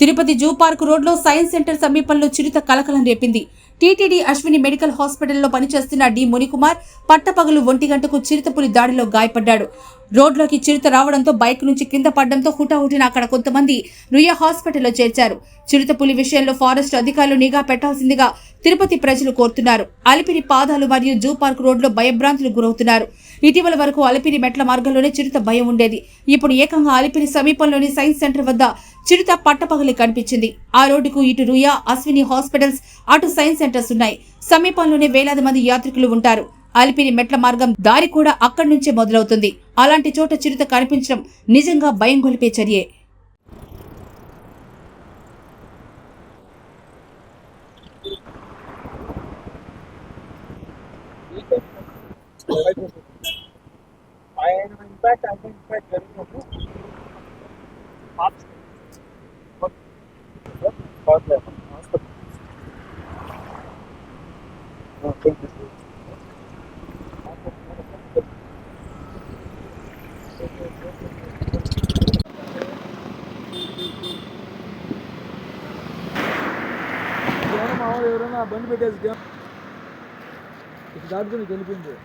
Tirupati zoo park రోడ్లో science centre సమీపంలో చిరుత కలకలం రేపింది. టీటీడీ అశ్విని మెడికల్ హాస్పిటల్లో పనిచేస్తున్న డి మునికుమార్ పట్టపగలు ఒంటి గంటకు చిరుతపులి దాడిలో గాయపడ్డాడు. రోడ్లోకి చిరుత రావడంతో బైక్ నుంచి కింద పడడంతో హుటాహుటిన అక్కడ కొంతమంది రుయ్య హాస్పిటల్లో చేర్చారు. చిరుతపులి విషయంలో ఫారెస్ట్ అధికారులు నిఘా పెట్టాల్సిందిగా తిరుపతి ప్రజలు కోరుతున్నారు. అలిపిరి పాదాలు మరియు జూ పార్క్ రోడ్లో భయభ్రాంతులు గురవుతున్నారు. ఇటీవల వరకు అలిపిరి మెట్ల మార్గంలోనే చిరుత భయం ఉండేది. ఇప్పుడు ఏకంగా అలిపిరి సమీపంలోని సైన్స్ సెంటర్ వద్ద చిరుత పట్టపగలి కనిపించింది. ఆ రోడ్డుకు ఇటు రుయా అశ్విని హాస్పిటల్స్ అటు సైన్స్ సెంటర్స్ ఉన్నాయి. సమీపంలోనే వేలాది మంది యాత్రికులు ఉంటారు. అలిపిరి మెట్ల మార్గం దారి కూడా అక్కడి నుంచే మొదలవుతుంది. అలాంటి చోట చిరుత కనిపించడం నిజంగా భయం గొలిపే చర్యే. ఆయన ఇంపాక్ట్ అంటే ఇంపాక్ట్ జరిగినప్పుడు మామూలు ఎవరైనా బండి పెట్టేసి ఇటు దాటుకుని వెళ్ళిపోయింది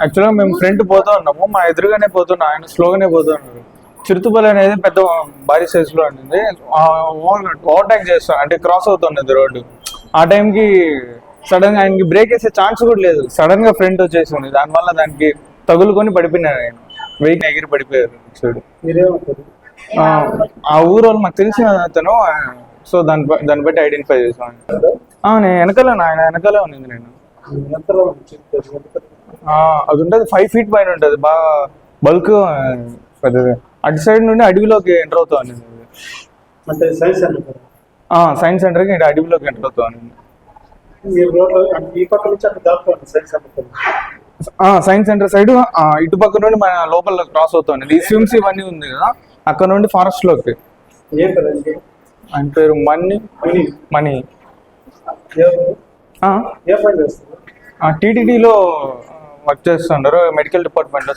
యాక్చువల్గా మేము ఫ్రంట్ పోతూ ఉన్నాము మా ఎదురుగానే పోతున్నాం ఆయన స్లోగానే పోతున్నారు చిరుతుపల్లి అనేది పెద్ద భారీ సైజ్లో ఉండింది. ఓవర్టేక్ చేస్తాం అంటే క్రాస్ అవుతున్నది రోడ్డు. ఆ టైంకి సడన్గా ఆయనకి బ్రేక్ వేసే ఛాన్స్ కూడా లేదు. సడన్గా ఫ్రంట్ వచ్చేసింది. దానివల్ల దానికి తగులుకొని పడిపోయినాను నేను వెహికల్ ఎగిరి పడిపోయారు చూడు. ఆ, ఊరు వాళ్ళు మాకు తెలిసిన అతను సో దాని దాన్ని బట్టి ఐడెంటిఫై చేసాను ఆ, నేను వెనకాల ఆయన వెనకాలే ఉన్నది నేను. అది ఉంటుంది. ఫైవ్ ఫీట్ పైన ఉంటుంది. బాగా బల్క్ పెద్దది. అటు సైడ్ నుండి అడవిలోకి ఎంటర్ అవుతా ఉంది. అంటే సైన్స్ సెంటర్ సైన్స్ సెంటర్కి ఇటు అడవిలోకి ఎంటర్ అవుతా ఉంది. అంటే సైన్స్ సెంటర్ సైడ్ ఇటు పక్క నుండి మన లోపల క్రాస్ అవుతుంది ఈ స్విమ్స్ ఇవన్నీ ఉంది కదా అక్కడ నుండి ఫారెస్ట్లోకి. ఆయన పేరు మణి. మనీ టీటీడీలో వర్క్ చేస్తున్నారు మెడికల్ డిపార్ట్మెంట్లో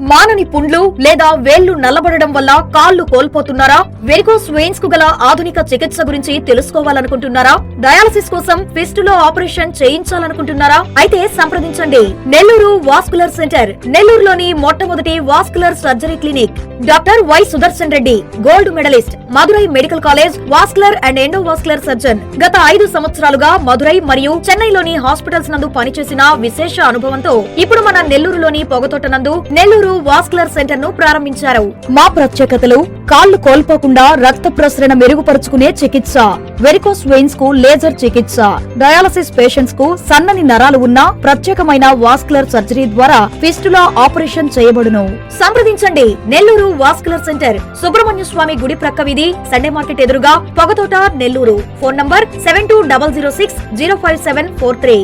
మానని పుండ్లు లేదా వేళ్ళు నల్లబడడం వల్ల కాళ్ళు కోల్పోతున్నారా? వెరికోస్ వెయిన్స్కు గల ఆధునిక చికిత్స గురించి తెలుసుకోవాలనుకుంటున్నారా? డయాలసిస్ కోసం ఫిస్టులో ఆపరేషన్ చేయించాలనుకుంటున్నారా? అయితే సంప్రదించండి. నెల్లూరు వాస్కులర్ సెంటర్ నెల్లూరులోని మొట్టమొదటి vascular surgery clinic. Doctor Y Sudarshan Reddy gold medallist Madurai medical college vascular and endovascular surgeon. గత ఐదు సంవత్సరాలుగా మదురై మరియు చెన్నైలోని హాస్పిటల్స్ నందు పనిచేసిన విశేష అనుభవంతో ఇప్పుడు మన నెల్లూరులోని పొగతోట నందు నెల్లూరు వాస్కులర్ సెంటర్ను ప్రారంభించారు. మా ప్రత్యేకతలు కాళ్ళు కోల్పోకుండా రక్త ప్రసరణ మెరుగుపరుచుకునే చికిత్స వెరికోస్ వెయిన్స్కు లేజర్ చికిత్స డయాలసిస్ పేషెంట్స్కు సన్నని నరాలు ఉన్న ప్రత్యేకమైన వాస్కులర్ సర్జరీ ద్వారా ఫిస్టులా ఆపరేషన్ చేయబడును. సంప్రదించండి. నెల్లూరు నెల్లూరు వాస్కులర్ సెంటర్ సుబ్రహ్మణ్య స్వామి గుడి ప్రక్క వీధి సండే మార్కెట్ ఎదురుగా Pogathota Nellore. Phone number seven two double zero six zero five seven four three.